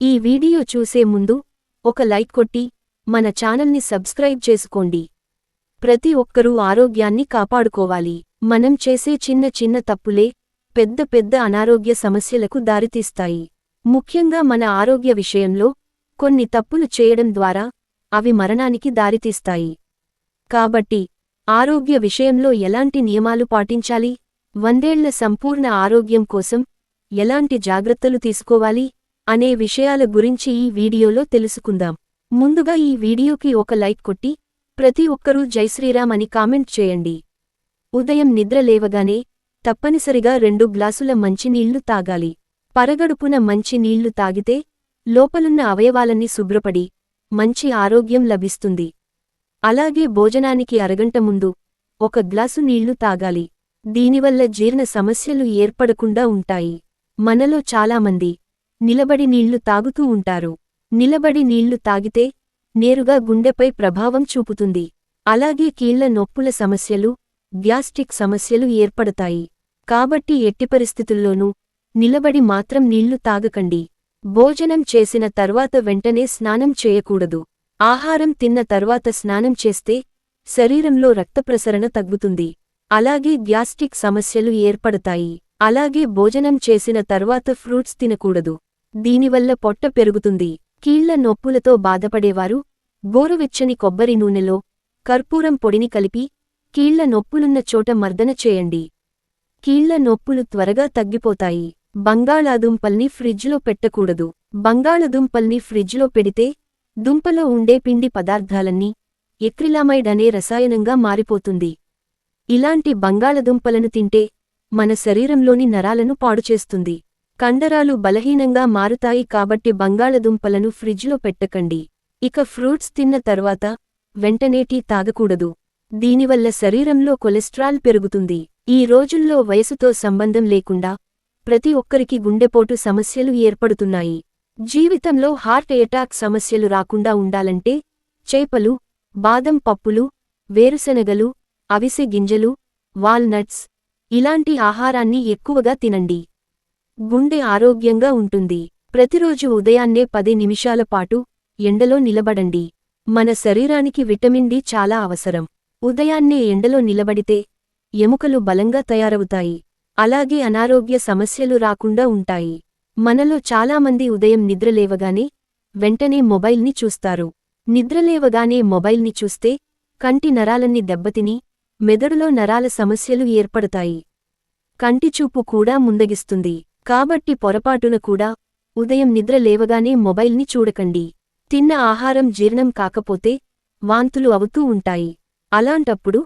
ఈ వీడియో చూసే ముందు ఒక లైక్ కొట్టి మన ఛానల్ని సబ్స్క్రైబ్ చేసుకోండి. ప్రతి ఒక్కరూ ఆరోగ్యాన్ని కాపాడుకోవాలి. మనం చేసే చిన్న చిన్న తప్పులే పెద్ద పెద్ద అనారోగ్య సమస్యలకు దారితీస్తాయి. ముఖ్యంగా మన ఆరోగ్య విషయంలో కొన్ని తప్పులు చేయడం ద్వారా అవి మరణానికి దారితీస్తాయి. కాబట్టి ఆరోగ్య విషయంలో ఎలాంటి నియమాలు పాటించాలి? వందేళ్ళ సంపూర్ణ ఆరోగ్యం కోసం ఎలాంటి జాగ్రత్తలు తీసుకోవాలి? అనే విషయాల గురించి ఈ వీడియోలో తెలుసుకుందాం. ముందుగా ఈ వీడియోకి ఒక లైక్ కొట్టి ప్రతి ఒక్కరూ జైశ్రీరామ్ అని కామెంట్ చేయండి. ఉదయం నిద్ర లేవగానే తప్పనిసరిగా రెండు గ్లాసుల మంచినీళ్ళు తాగాలి. పరగడుపున మంచినీళ్ళు తాగితే లోపలున్న అవయవాలన్నీ శుభ్రపడి మంచి ఆరోగ్యం లభిస్తుంది. అలాగే భోజనానికి అరగంట ముందు ఒక గ్లాసు నీళ్ళు తాగాలి. దీనివల్ల జీర్ణ సమస్యలు ఏర్పడకుండా ఉంటాయి. మనలో చాలామంది నిలబడి నీళ్ళు తాగుతూ ఉంటారు. నిలబడి నీళ్ళు తాగితే నేరుగా గుండెపై ప్రభావం చూపుతుంది. అలాగే కీళ్ళ నొప్పుల సమస్యలు గ్యాస్ట్రిక్ సమస్యలు ఏర్పడతాయి. కాబట్టి ఎట్టి పరిస్థితుల్లోనూ నిలబడి మాత్రం నీళ్ళు తాగకండి. భోజనం చేసిన తర్వాత వెంటనే స్నానం చేయకూడదు. ఆహారం తిన్న తర్వాత స్నానం చేస్తే శరీరంలో రక్తప్రసరణ తగ్గుతుంది. అలాగే గ్యాస్ట్రిక్ సమస్యలు ఏర్పడతాయి. అలాగే భోజనం చేసిన తర్వాత ఫ్రూట్స్ తినకూడదు. దీనివల్ల పొట్ట పెరుగుతుంది. కీళ్ళ నొప్పులతో బాధపడేవారు గోరువెచ్చని కొబ్బరి నూనెలో కర్పూరం పొడిని కలిపి కీళ్ళ నొప్పులున్న చోట మర్దన చేయండి. కీళ్ళ నొప్పులు త్వరగా తగ్గిపోతాయి. బంగాళాదుంపల్ని ఫ్రిడ్జ్లో పెట్టకూడదు. బంగాళదుంపల్ని ఫ్రిడ్జ్లో పెడితే దుంపలో ఉండే పిండి పదార్థాలన్నీ ఎక్రిలామైడ్ అనే రసాయనంగా మారిపోతుంది. ఇలాంటి బంగాళదుంపలను తింటే మన శరీరంలోని నరాలను పాడుచేస్తుంది. కండరాలు బలహీనంగా మారుతాయి కాబట్టి బంగాళదుంపలను ఫ్రిడ్జ్లో పెట్టకండి. ఇక ఫ్రూట్స్ తిన్న తర్వాత వెంటనే టీ తాగకూడదు. దీనివల్ల శరీరంలో కొలెస్ట్రాల్ పెరుగుతుంది. ఈ రోజుల్లో వయసుతో సంబంధం లేకుండా ప్రతి ఒక్కరికి గుండెపోటు సమస్యలు ఏర్పడుతున్నాయి. జీవితంలో హార్ట్ ఎటాక్ సమస్యలు రాకుండా ఉండాలంటే చేపలు బాదం పప్పులు వేరుశెనగలు అవిసె గింజలు వాల్నట్స్ ఇలాంటి ఆహారాన్ని ఎక్కువగా తినండి. గుండె ఆరోగ్యంగా ఉంటుంది. ప్రతిరోజు ఉదయాన్నే పది నిమిషాల పాటు ఎండలో నిలబడండి. మన శరీరానికి విటమిన్ డి చాలా అవసరం. ఉదయాన్నే ఎండలో నిలబడితే ఎముకలు బలంగా తయారవుతాయి. అలాగే అనారోగ్య సమస్యలు రాకుండా ఉంటాయి. మనలో చాలామంది ఉదయం నిద్రలేవగానే వెంటనే మొబైల్ని చూస్తారు. నిద్రలేవగానే మొబైల్ని చూస్తే కంటి నరాలన్నీ దెబ్బతిని మెదడులో నరాల సమస్యలు ఏర్పడతాయి. కంటిచూపు కూడా ముందగిస్తుంది. కాబట్టి పొరపాటున కూడా ఉదయం నిద్ర లేవగానే మొబైల్ని చూడకండి. తిన్న ఆహారం జీర్ణం కాకపోతే వాంతులు అవుతూ ఉంటాయి. అలాంటప్పుడు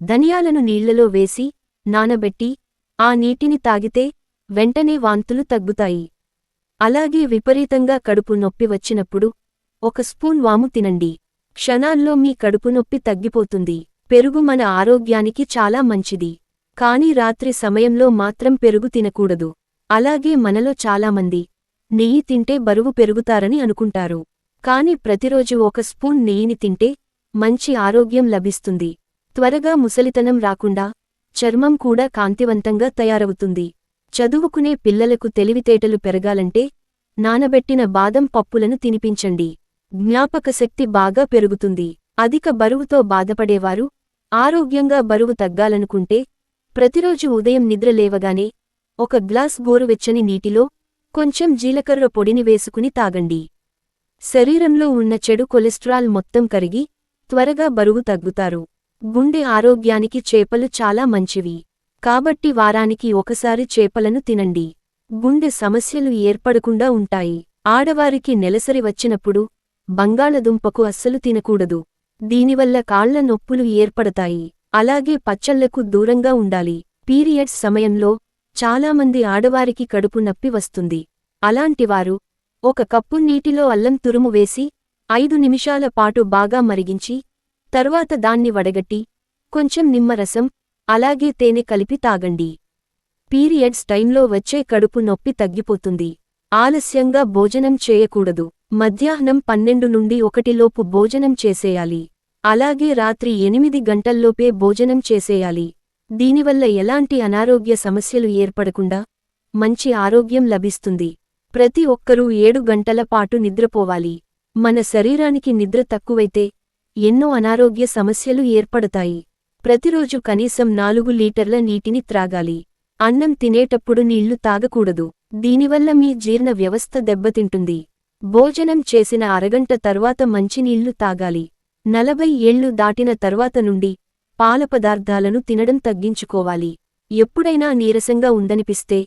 ధనియాలను నీళ్ళలో వేసి నానబెట్టి ఆ నీటిని తాగితే వెంటనే వాంతులు తగ్గుతాయి. అలాగే విపరీతంగా కడుపు నొప్పి వచ్చినప్పుడు ఒక స్పూన్ వాము తినండి. క్షణాల్లో మీ కడుపు నొప్పి తగ్గిపోతుంది. పెరుగు మన ఆరోగ్యానికి చాలా మంచిది. కాని రాత్రి సమయంలో మాత్రం పెరుగు తినకూడదు. అలాగే మనలో చాలామంది నెయ్యి తింటే బరువు పెరుగుతారని అనుకుంటారు. కాని ప్రతిరోజు ఒక స్పూన్ నెయ్యిని తింటే మంచి ఆరోగ్యం లభిస్తుంది. త్వరగా ముసలితనం రాకుండా చర్మం కూడా కాంతివంతంగా తయారవుతుంది. చదువుకునే పిల్లలకు తెలివితేటలు పెరగాలంటే నానబెట్టిన బాదం పప్పులను తినిపించండి. జ్ఞాపకశక్తి బాగా పెరుగుతుంది. అధిక బరువుతో బాధపడేవారు ఆరోగ్యంగా బరువు తగ్గాలనుకుంటే ప్రతిరోజు ఉదయం నిద్ర లేవగానే ఒక గ్లాస్ గోరువెచ్చని నీటిలో కొంచెం జీలకర్ర పొడిని వేసుకుని తాగండి. శరీరంలో ఉన్న చెడు కొలెస్ట్రాల్ మొత్తం కరిగి త్వరగా బరువు తగ్గుతారు. గుండె ఆరోగ్యానికి చేపలు చాలా మంచివి. కాబట్టి వారానికి ఒకసారి చేపలను తినండి. గుండె సమస్యలు ఏర్పడకుండా ఉంటాయి. ఆడవారికి నెలసరి వచ్చినప్పుడు బంగాళదుంపకు అస్సలు తినకూడదు. దీనివల్ల కాళ్ళ నొప్పులు ఏర్పడతాయి. అలాగే పచ్చళ్ళకు దూరంగా ఉండాలి. పీరియడ్స్ సమయంలో చాలామంది ఆడవారికి కడుపు నొప్పి వస్తుంది. అలాంటివారు ఒక కప్పు నీటిలో అల్లం తురుము వేసి ఐదు నిమిషాల పాటు బాగా మరిగించి తర్వాత దాన్ని వడగట్టి కొంచెం నిమ్మరసం అలాగే తేనె కలిపి తాగండి. పీరియడ్స్ టైంలో వచ్చే కడుపు నొప్పి తగ్గిపోతుంది. ఆలస్యంగా భోజనం చేయకూడదు. మధ్యాహ్నం పన్నెండు నుండి ఒకటిలోపు భోజనం చేసేయాలి. అలాగే రాత్రి ఎనిమిది గంటల్లోపే భోజనం చేసేయాలి. దీనివల్ల ఎలాంటి అనారోగ్య సమస్యలు ఏర్పడకుండా మంచి ఆరోగ్యం లభిస్తుంది. ప్రతి ఒక్కరూ ఏడు గంటల పాటు నిద్రపోవాలి. మన శరీరానికి నిద్ర తక్కువైతే ఎన్నో అనారోగ్య సమస్యలు ఏర్పడతాయి. ప్రతిరోజు కనీసం నాలుగు లీటర్ల నీటిని త్రాగాలి. అన్నం తినేటప్పుడు నీళ్ళు తాగకూడదు. దీనివల్ల మీ జీర్ణ వ్యవస్థ దెబ్బతింటుంది. భోజనం చేసిన అరగంట తర్వాత మంచినీళ్ళు తాగాలి. నలభై ఏళ్ళు దాటిన తర్వాత నుండి పాల పదార్థాలను తినడం తగ్గించుకోవాలి. ఎప్పుడైనా నీరసంగా ఉందనిపిస్తే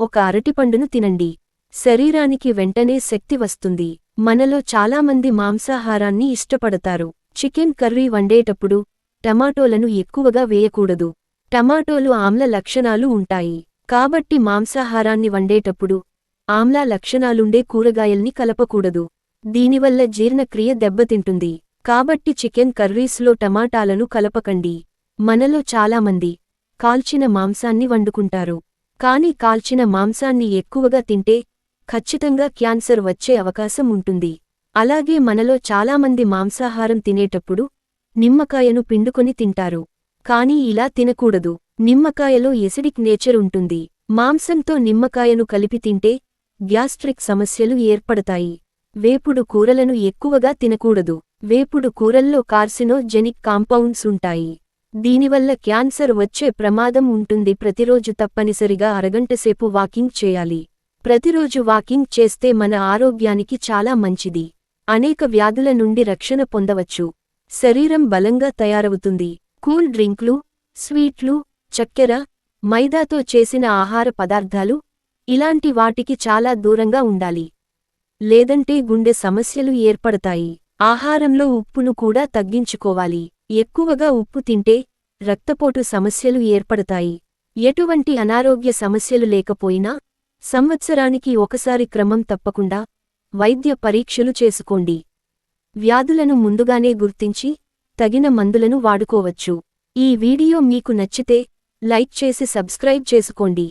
ఒక అరటిపండును తినండి. శరీరానికి వెంటనే శక్తి వస్తుంది. మనలో చాలామంది మాంసాహారాన్ని ఇష్టపడతారు. చికెన్ కర్రీ వండేటప్పుడు టమాటోలను ఎక్కువగా వేయకూడదు. టమాటోలు ఆమ్ల లక్షణాలు ఉంటాయి. కాబట్టి మాంసాహారాన్ని వండేటప్పుడు ఆమ్లా లక్షణాలుండే కూరగాయల్ని కలపకూడదు. దీనివల్ల జీర్ణక్రియ దెబ్బతింటుంది. కాబట్టి చికెన్ కర్రీస్లో టమాటాలను కలపకండి. మనలో చాలామంది కాల్చిన మాంసాన్ని వండుకుంటారు. కాని కాల్చిన మాంసాన్ని ఎక్కువగా తింటే ఖచ్చితంగా క్యాన్సర్ వచ్చే అవకాశం ఉంటుంది. అలాగే మనలో చాలామంది మాంసాహారం తినేటప్పుడు నిమ్మకాయను పిండుకొని తింటారు. కానీ ఇలా తినకూడదు. నిమ్మకాయలో ఎసిడిక్ నేచర్ ఉంటుంది. మాంసంతో నిమ్మకాయను కలిపి తింటే గ్యాస్ట్రిక్ సమస్యలు ఏర్పడతాయి. వేపుడు కూరలను ఎక్కువగా తినకూడదు. వేపుడు కూరల్లో కార్సినోజెనిక్ కాంపౌండ్స్ ఉంటాయి. దీనివల్ల క్యాన్సర్ వచ్చే ప్రమాదం ఉంటుంది. ప్రతిరోజు తప్పనిసరిగా అరగంటసేపు వాకింగ్ చేయాలి. ప్రతిరోజు వాకింగ్ చేస్తే మన ఆరోగ్యానికి చాలా మంచిది. అనేక వ్యాధుల నుండి రక్షణ పొందవచ్చు. శరీరం బలంగా తయారవుతుంది. కూల్ డ్రింక్లు స్వీట్లు చక్కెర మైదాతో చేసిన ఆహార పదార్థాలు ఇలాంటి వాటికి చాలా దూరంగా ఉండాలి. లేదంటే గుండె సమస్యలు ఏర్పడతాయి. ఆహారంలో ఉప్పును కూడా తగ్గించుకోవాలి. ఎక్కువగా ఉప్పు తింటే రక్తపోటు సమస్యలు ఏర్పడతాయి. ఎటువంటి అనారోగ్య సమస్యలు లేకపోయినా సంవత్సరానికి ఒకసారి క్రమం తప్పకుండా వైద్య పరీక్షలు చేసుకోండి. వ్యాధులను ముందుగానే గుర్తించి తగిన మందులను వాడుకోవచ్చు. ఈ వీడియో మీకు నచ్చితే లైక్ చేసి సబ్స్క్రైబ్ చేసుకోండి.